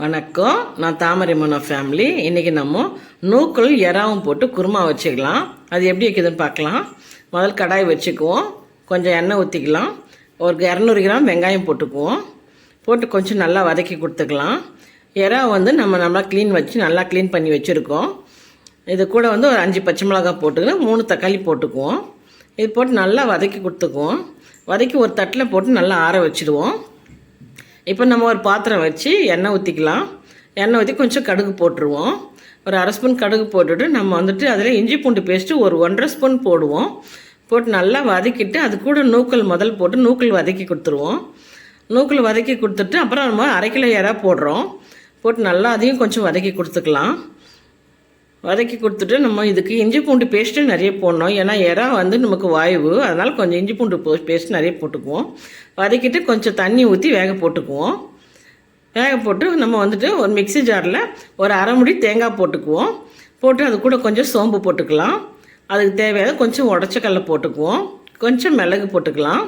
வணக்கம். நான் தாமரை மனோ ஃபேமிலி இன்றைக்கி நம்ம நூக்கள் எறாவும் போட்டு குருமா வச்சுக்கலாம். அது எப்படி வைக்குதுன்னு பார்க்கலாம். முதல் கடாய் வச்சுக்குவோம். கொஞ்சம் எண்ணெய் ஊற்றிக்கலாம் ஒரு இரநூறு கிராம் வெங்காயம் போட்டுக்குவோம். போட்டு கொஞ்சம் நல்லா வதக்கி கொடுத்துக்கலாம். எறா வந்து நம்ம நல்லா க்ளீன் வச்சு நல்லா க்ளீன் பண்ணி வச்சுருக்கோம். இது கூட வந்து ஒரு அஞ்சு பச்சை மிளகாய் போட்டுக்கலாம். மூணு தக்காளி போட்டுக்குவோம். இது போட்டு நல்லா வதக்கி கொடுத்துக்குவோம். வதக்கி ஒரு தட்டில் போட்டு நல்லா ஆற வச்சுடுவோம். இப்போ நம்ம ஒரு பாத்திரம் வச்சு எண்ணெய் ஊற்றிக்கலாம் எண்ணெய் ஊற்றி கொஞ்சம் கடுகு போட்டுருவோம். ஒரு அரை ஸ்பூன் கடுகு போட்டுட்டு நம்ம வந்துட்டு அதில் இஞ்சி பூண்டு பேஸ்ட்டு ஒரு ஒன்றரை ஸ்பூன் போடுவோம். போட்டு நல்லா வதக்கிட்டு அது கூட நூக்கல் முதல் போட்டு நூக்கல் வதக்கி கொடுத்துருவோம். நூக்கல் வதக்கி கொடுத்துட்டு அப்புறம் நம்ம அரை கிலோ இறா போடுறோம். போட்டு நல்லா அதையும் கொஞ்சம் வதக்கி கொடுத்துக்கலாம். வதக்கி கொடுத்துட்டு நம்ம இதுக்கு இஞ்சி பூண்டு பேஸ்ட்டு நிறைய போடணும். ஏன்னா இறா வந்து நமக்கு வாய்வு. அதனால் கொஞ்சம் இஞ்சி பூண்டு பேஸ்ட் நிறைய போட்டுக்குவோம். வதக்கிட்டு கொஞ்சம் தண்ணி ஊற்றி வேக போட்டுக்குவோம். வேக போட்டு நம்ம வந்துட்டு ஒரு மிக்ஸி ஜாரில் ஒரு அரை முடி தேங்காய் போட்டுக்குவோம். போட்டு அது கூட கொஞ்சம் சோம்பு போட்டுக்கலாம். அதுக்கு தேவையான கொஞ்சம் உடச்சக்கல்ல போட்டுக்குவோம். கொஞ்சம் மிளகு போட்டுக்கலாம்.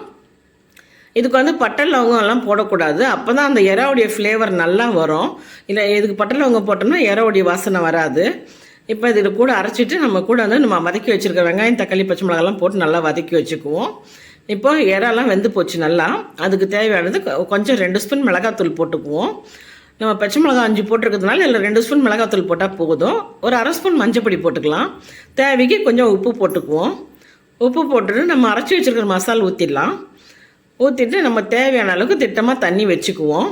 இதுக்கு வந்து பட்டை லவங்கம் எல்லாம் போடக்கூடாது. அப்போ தான் அந்த இறாவுடைய ஃப்ளேவர் நல்லா வரும். இல்லை இதுக்கு பட்டை லவங்கம் போட்டோம்னா இறாவுடைய வாசனை வராது. இப்போ இதில் கூட அரைச்சிட்டு நம்ம கூட வந்து நம்ம வதக்கி வச்சுருக்க வெங்காயம் தக்காளி பச்சை மிளகாலாம் போட்டு நல்லா வதக்கி வச்சுக்குவோம். இப்போ இறாலாம் வெந்து போச்சு நல்லா. அதுக்கு தேவையானது கொ- கொஞ்சம் ரெண்டு ஸ்பூன் மிளகாத்தூள் போட்டுக்குவோம். நம்ம பச்சை மிளகா அஞ்சு போட்டிருக்கிறதுனால இல்லை ரெண்டு ஸ்பூன் மிளகாத்தூள் போட்டால் போதும். ஒரு அரை ஸ்பூன் மஞ்சப்பொடி போட்டுக்கலாம். தேவைக்கு கொஞ்சம் உப்பு போட்டுக்குவோம். உப்பு போட்டுட்டு நம்ம அரைச்சி வச்சுருக்கிற மசாலா ஊற்றிடலாம் ஊற்றிட்டு நம்ம தேவையான அளவுக்கு திட்டமாக தண்ணி வச்சுக்குவோம்.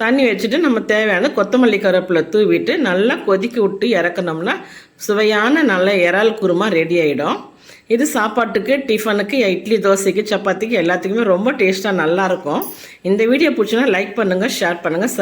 தண்ணி வச்சுட்டு நம்ம தேவையான கொத்தமல்லி கருவேப்பிலை தூவிட்டு நல்லா கொதிக்க விட்டு இறக்கணும்னா சுவையான நல்ல இறால் குருமா ரெடி ஆகிடும் இது சாப்பாட்டுக்கு டிஃபனுக்கு இட்லி தோசைக்கு சப்பாத்திக்கு எல்லாத்துக்குமே ரொம்ப டேஸ்ட்டாக நல்லாயிருக்கும் இந்த வீடியோ பிடிச்சினா லைக் பண்ணுங்கள் ஷேர் பண்ணுங்கள்